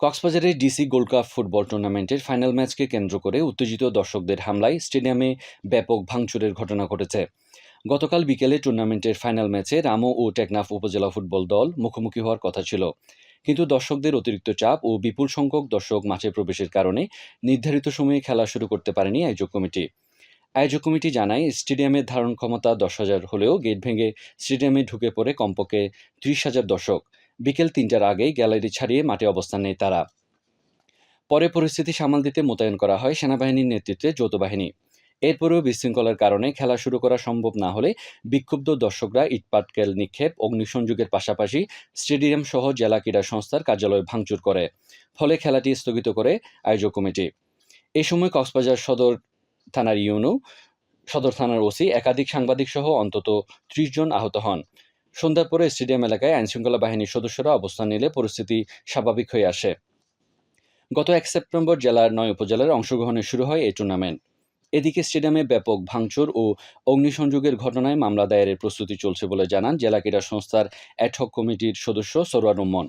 কক্সবাজারের DC gold cup football টুর্নামেন্টের final ম্যাচকে কেন্দ্র করে উত্তেজিত দর্শকদের হামলায় স্টেডিয়ামে ব্যাপক ভাঙচুরের ঘটনা ঘটেছে। গতকাল বিকেলে টুর্নামেন্টের ফাইনাল ম্যাচে রামো ও টেকনাফ উপজেলা ফুটবল দল মুখোমুখি হওয়ার কথা ছিল। কিন্তু দর্শকদের অতিরিক্ত চাপ ও বিপুল সংখ্যক দর্শক মাঠে প্রবেশের কারণে নির্ধারিত সময়ে খেলা শুরু করতে পারেনি আয়োজক কমিটি। আয়োজক কমিটি জানায় স্টেডিয়ামের ধারণ ক্ষমতা দশ হাজার হলেও গেট ভেঙে স্টেডিয়ামে ঢুকে পড়ে কমপক্ষে ত্রিশ হাজার দর্শক। বিকেল তিনটার আগেই গ্যালারি ছাড়িয়ে মাঠে অবস্থান নেয় তারা। পরে পরিস্থিতি সামাল দিতে মোতায়েন করা হয় সেনাবাহিনীর নেতৃত্বে যৌথ বাহিনী। এরপরেও বিশৃঙ্খলার কারণে খেলা শুরু করা সম্ভব না হলে বিক্ষুব্ধ দর্শকরা ইটপাটকেল নিক্ষেপ, অগ্নিসংযোগের পাশাপাশি স্টেডিয়াম সহ জেলা ক্রীড়া সংস্থার কার্যালয় ভাঙচুর করে। ফলে খেলাটি স্থগিত করে আয়োজক কমিটি। এ সময় কক্সবাজার সদর থানার ইউনো, সদর থানার ওসি, একাধিক সাংবাদিক সহ অন্তত ত্রিশ জন আহত হন। সন্ধ্যার পরে স্টেডিয়াম এলাকায় আইনশৃঙ্খলা বাহিনীর সদস্যরা অবস্থান নিলে পরিস্থিতি স্বাভাবিক হয়ে আসে। গত এক সেপ্টেম্বর জেলার নয় উপজেলার অংশগ্রহণে শুরু হয় এই টুর্নামেন্ট। এদিকে স্টেডিয়ামে ব্যাপক ভাঙচুর ও অগ্নিসংযোগের ঘটনায় মামলা দায়েরের প্রস্তুতি চলছে বলে জানান জেলা ক্রীড়া সংস্থার অ্যাডহক কমিটির সদস্য সরোয়ার রহমান